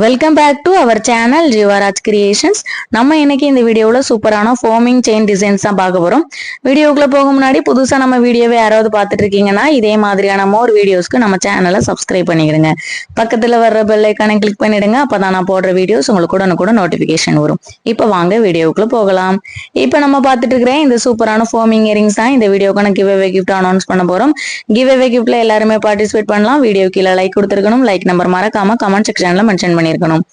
Welcome back to our channel Jeevaraj creations நம்ம இன்னைக்கு இந்த வீடியோவில் சூப்பரான ஃபோமிங் செயின் டிசைன்ஸ் தான் பார்க்க போகிறோம் வீடியோக்குள்ள போக முன்னாடி புதுசாக நம்ம வீடியோவை யாராவது பார்த்துட்டு இருக்கீங்கன்னா இதே மாதிரியான மோர் வீடியோஸ்க்கு நம்ம சேனலை சப்ஸ்கிரைப் பண்ணிடுங்க பக்கத்தில் வர்ற பெல் கிளிக் பண்ணிடுங்க அப்போ தான் நான் போடுற வீடியோஸ் உங்களுக்கு கூட கூட நோட்டிஃபிகேஷன் வரும். இப்போ வாங்க வீடியோக்குள்ள போகலாம். இப்போ நம்ம பார்த்துட்டு இருக்கிற இந்த சூப்பரான ஃபோமிங் இயரிங்ஸ் தான் இந்த வீடியோக்கான கிவ் அவே கிஃப்ட் அனௌன்ஸ் பண்ண போகிறோம் கிவ் அவே கிஃப்ட்ல எல்லாருமே பார்ட்டிசிபேட் பண்ணலாம். வீடியோ கீழே லைக் கொடுத்துருக்கணும். லைக் நம்பர் மறக்காம கமெண்ட் செக்ஷன்ல மென்ஷன் பண்ணியிருக்கணும்.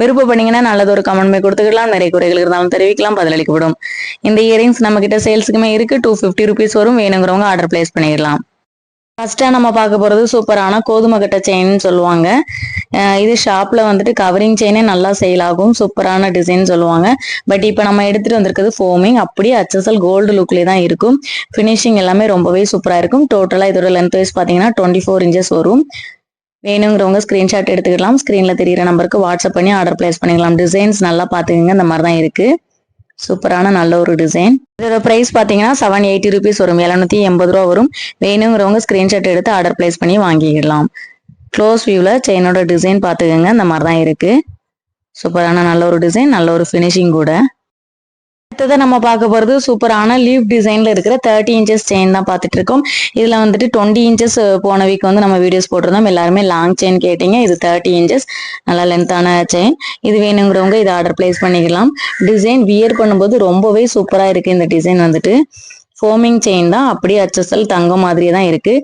விருப்பப்பட்டீங்கன்னா நல்லது ஒரு கமெண்ட்மே கொடுத்துக்கலாம். நிறைய குறைகள் இருந்தாலும் தெரிவிக்கலாம். பதிலளிக்கப்படும். இந்த இயரிங்ஸ் நம்ம கிட்ட சேல்ஸுக்குமே இருக்கு. டூ ஃபிஃப்டி ருபீஸ் வரும். வேணுங்கிறவங்க ஆர்டர் பிளேஸ் பண்ணிடலாம். ஃபர்ஸ்டா நம்ம பார்க்க போறது சூப்பரான கோதுமை கட்டை செயின் சொல்லுவாங்க. இது ஷாப்ல வந்துட்டு கவரிங் செயினே நல்லா சேல் ஆகும். சூப்பரான டிசைன் சொல்லுவாங்க. பட் இப்போ நம்ம எடுத்துட்டு வந்திருக்கிறது ஃபோமிங் அப்படியே அச்சசல் கோல்டு லுக்லேயே தான் இருக்கும். ஃபினிஷிங் எல்லாமே ரொம்பவே சூப்பராக இருக்கும். டோட்டலாக இதோட லென்த் வைஸ் பாத்தீங்கன்னா டுவெண்ட்டி ஃபோர் இன்ச்சஸ் வரும். வேணுங்கிறவங்க ஸ்கிரீன்ஷாட் எடுத்துக்கலாம். ஸ்க்ரீனில் தெரியிற நம்பருக்கு வாட்ஸ்அப் பண்ணி ஆர்டர் பிளேஸ் பண்ணிக்கலாம். டிசைன்ஸ் நல்லா பாத்துக்கோங்க. இந்த மாதிரி தான் இருக்கு. சூப்பரான நல்ல ஒரு டிசைன் இதோட பிரைஸ் பாத்தீங்கன்னா செவன் எயிட்டி ருபீஸ் வரும். எழுநூத்தி எண்பது ரூபா வரும். வேணுங்கிறவங்க ஸ்கிரீன்ஷாட் எடுத்து ஆர்டர் பிளேஸ் பண்ணி வாங்கிக்கலாம் க்ளோஸ் வியூவில் செயினோட டிசைன் பார்த்துக்கோங்க இந்த மாதிரி தான் இருக்குது சூப்பரான நல்ல ஒரு டிசைன் நல்ல ஒரு ஃபினிஷிங் கூட. அடுத்ததை நம்ம பார்க்க போறது சூப்பரான லீவ் டிசைன்ல இருக்கிற தேர்ட்டி இன்ச்சஸ் செயின் தான் பார்த்துட்டு இருக்கோம். இதுல வந்துட்டு டுவெண்ட்டி இன்ச்சஸ் போன வீக் வந்து நம்ம வீடியோஸ் போட்டிருந்தோம். எல்லாருமே லாங் செயின் கேட்டீங்க. இது தேர்ட்டி இன்ச்சஸ் நல்லா லென்த்தான செயின் இது வேணுங்கிறவங்க இதை ஆர்டர் பிளேஸ் பண்ணிக்கலாம். டிசைன் வியர் பண்ணும்போது ரொம்பவே சூப்பரா இருக்கு இந்த டிசைன் வந்துட்டு. ஃபோமிங் செயின் தான். அப்படியே அச்சசல் தங்கம் மாதிரியே தான் இருக்கு.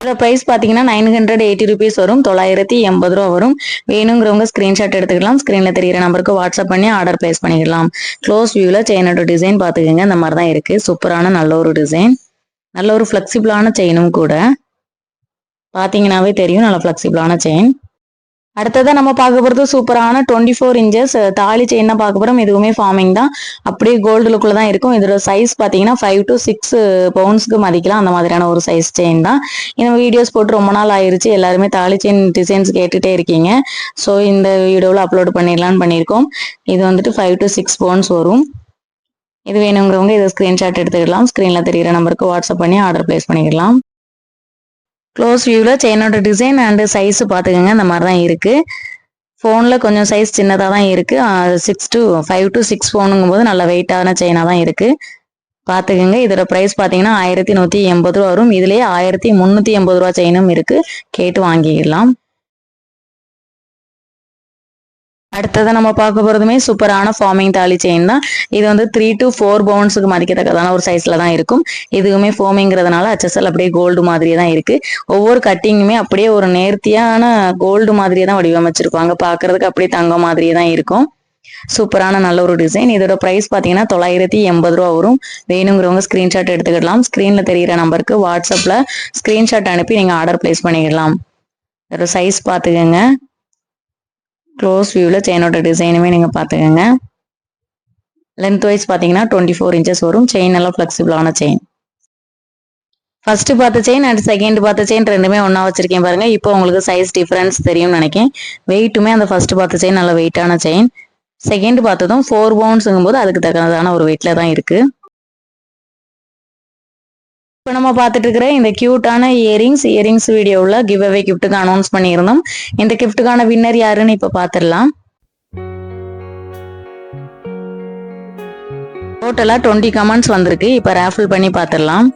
இதோட ப்ரைஸ் பார்த்தீங்கன்னா நைன் ஹண்ட்ரட் எயிட்டி ருபீஸ் வரும். தொள்ளாயிரத்தி எண்பது ரூபா வரும். வேணுங்கிறவங்க ஸ்க்ரீன்ஷாட் எடுத்துக்கலாம். ஸ்க்ரீனில் தெரியிற நம்பருக்கு வாட்ஸ்அப் பண்ணி ஆர்டர் பிளேஸ் பண்ணிக்கலாம் க்ளோஸ் வியூவில் செயினோட டிசைன் பார்த்துக்கோங்க இந்த மாதிரி தான் இருக்குது சூப்பரான நல்ல ஒரு டிசைன் நல்ல ஒரு ஃப்ளெக்சிபிளான செயினும் கூட. பார்த்தீங்கன்னாவே தெரியும். நல்ல ஃப்ளெக்சிபிளான செயின் அடுத்ததாக நம்ம பார்க்க போகிறது சூப்பரான டுவெண்ட்டி ஃபோர் இன்ச்சஸ் தாலி செயின் தான் பார்க்க போகிறோம் இதுவுமே ஃபார்மிங் தான். அப்படியே கோல்டு லுக்கில் தான் இருக்கும். இதோட சைஸ் பார்த்தீங்கன்னா ஃபைவ் டு சிக்ஸ் பவுன்ஸ்க்கு மதிக்கலாம். அந்த மாதிரியான ஒரு சைஸ் செயின் தான். இந்த வீடியோஸ் போட்டு ரொம்ப நாள் ஆயிடுச்சு எல்லாருமே தாலி செயின் டிசைன்ஸ் கேட்டுகிட்டே இருக்கீங்க. ஸோ இந்த வீடியோவில் அப்லோட் பண்ணிடலான்னு பண்ணியிருக்கோம். இது வந்துட்டு ஃபைவ் டு சிக்ஸ் பவுன்ஸ் வரும். இது வேணுங்கிறவங்க இதை ஸ்க்ரீன்ஷாட் எடுத்துக்கலாம் ஸ்க்ரீனில் தெரியிற நம்பருக்கு வாட்ஸ்அப் பண்ணி ஆர்டர் பிளேஸ் பண்ணிக்கலாம் க்ளோஸ் வியூவில் செயினோட டிசைன் அண்டு சைஸ் பார்த்துக்கோங்க. இந்த மாதிரி தான் இருக்குது ஃபோனில் கொஞ்சம் சைஸ் சின்னதாக தான் இருக்குது six to five to six ஃபோனுங்கும் போது நல்ல வெயிட்டான செயினாக தான் இருக்குது பார்த்துக்கோங்க. இதோட ப்ரைஸ் பார்த்தீங்கன்னா ஆயிரத்தி நூற்றி எண்பது ரூபா வரும். இதுலேயே ஆயிரத்தி முந்நூற்றி எண்பது ரூபா செயினும் இருக்குது கேட்டு வாங்கிக்கலாம் அடுத்ததை நம்ம பார்க்க போறதுமே சூப்பரான ஃபார்மிங் தாலி செயின் தான். இது வந்து த்ரீ டு ஃபோர் பவுன்ஸுக்கு மதிக்கத்தக்கதான ஒரு சைஸ்ல தான் இருக்கும். இதுவுமே ஃபோமிங்கிறதுனால அச்சசல் அப்படியே கோல்டு மாதிரியே தான் இருக்கு. ஒவ்வொரு கட்டிங்குமே அப்படியே ஒரு நேர்த்தியான கோல்டு மாதிரியே தான் வடிவமைச்சிருப்பாங்க. பார்க்கிறதுக்கு அப்படியே தங்கம் மாதிரியே தான் இருக்கும். சூப்பரான நல்ல ஒரு டிசைன் இதோட ப்ரைஸ் பார்த்தீங்கன்னா தொள்ளாயிரத்தி எண்பது ரூபா வரும். வேணுங்கிறவங்க ஸ்க்ரீன்ஷாட் எடுத்துக்கிடலாம். ஸ்க்ரீனில் தெரியிற நம்பருக்கு வாட்ஸ்அப்பில் ஸ்க்ரீன்ஷாட் அனுப்பி நீங்கள் ஆர்டர் பிளேஸ் பண்ணிக்கலாம் இதோட சைஸ் பார்த்துக்கோங்க. க்ளோஸ் வியூவில் செயினோட டிசைனுமே நீங்கள் பார்த்துக்கோங்க. லென்த் வைஸ் பார்த்தீங்கன்னா டுவெண்ட்டி ஃபோர் இன்ச்சஸ் வரும். செயின் நல்லா ஃப்ளெக்சிபிளான செயின் ஃபர்ஸ்ட் பார்த்த செயின் அண்ட் செகண்ட் பார்த்த செயின் ரெண்டுமே ஒன்றா வச்சிருக்கேன் பாருங்க. இப்போ உங்களுக்கு சைஸ் டிஃப்ரென்ஸ் தெரியும்னு நினைக்கிறேன். வெயிட்டுமே அந்த ஃபர்ஸ்ட் பார்த்த செயின் நல்ல வெயிட்டான செயின் செகண்ட் பார்த்ததும் ஃபோர் பவுன்ஸுங்கும் போது அதுக்கு தகுந்ததான ஒரு வெயிட்ல தான் இருக்குது இப்போ நம்ம பார்த்துட்டு இருக்கிற இந்த கியூட்டான இயரிங்ஸ் இயரிங்ஸ் வீடியோவில் கிவ் அவே கிஃப்ட்டுக்கு அனௌன்ஸ் பண்ணியிருந்தோம். இந்த கிஃப்ட்டுக்கான வின்னர் யாருன்னு இப்போ பார்த்துடலாம். டோட்டலாக டுவெண்ட்டி கமெண்ட்ஸ் வந்திருக்கு. இப்போ ரேஃபிள் பண்ணி பார்த்துடலாம்.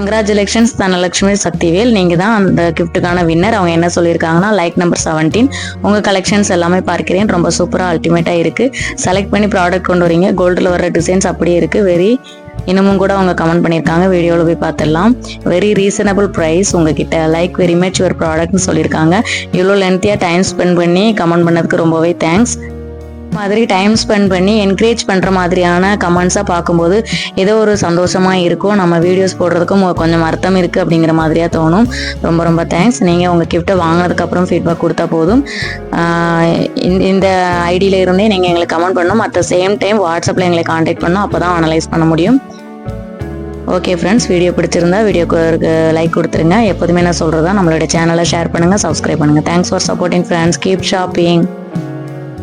கங்க்ராச்சுலேஷன்ஸ் தனலட்சுமி சக்திவேல். நீங்கள் தான் அந்த கிஃப்ட்டுக்கான வின்னர் அவங்க என்ன சொல்லியிருக்காங்கன்னா லைக் நம்பர் செவன்டீன் உங்கள் கலெக்ஷன்ஸ் எல்லாமே பார்க்கிறேன். ரொம்ப சூப்பராக அல்டிமேட்டாக இருக்குது செலக்ட் பண்ணி ப்ராடக்ட் கொண்டு வரீங்க. கோல்டில் வர டிசைன்ஸ் அப்படியே இருக்கு. வெரி இன்னமும் கூட அவங்க கமெண்ட் பண்ணியிருக்காங்க. வீடியோவில் போய் பார்த்துடலாம். வெரி ரீசனபிள் ப்ரைஸ் உங்ககிட்ட. லைக் வெரி மச் யுவர் ப்ராடக்ட்னு சொல்லியிருக்காங்க. இவ்வளோ லென்த்தியாக டைம் ஸ்பெண்ட் பண்ணி கமெண்ட் பண்ணதுக்கு ரொம்பவே தேங்க்ஸ் மாதிரி டைம் ஸ்பெண்ட் பண்ணி என்கரேஜ் பண்ணுற மாதிரியான கமெண்ட்ஸாக பார்க்கும்போது ஏதோ ஒரு சந்தோஷமாக இருக்கும். நம்ம வீடியோஸ் போடுறதுக்கும் கொஞ்சம் அர்த்தம் இருக்குது அப்படிங்கிற மாதிரியாக தோணும். ரொம்ப ரொம்ப தேங்க்ஸ் நீங்கள் உங்கள் கிஃப்ட்டை வாங்கினதுக்கப்புறம் ஃபீட்பேக் கொடுத்தா போதும். இந்த- இந்த ஐடியில் இருந்தே நீங்கள் எங்களுக்கு கமெண்ட் பண்ணணும். அட் த சேம் டைம் வாட்ஸ்அப்பில் எங்களை காண்டாக்ட் பண்ணணும். அப்போ தான் அனலைஸ் பண்ண முடியும். ஓகே ஃப்ரெண்ட்ஸ் வீடியோ பிடிச்சிருந்தா வீடியோக்கு லைக் கொடுத்துருங்க. எப்போதுமே நான் சொல்கிறதா நம்மளோட சேனலை ஷேர் பண்ணுங்கள் சப்ஸ்கிரைப் பண்ணுங்கள் thanks for supporting friends keep shopping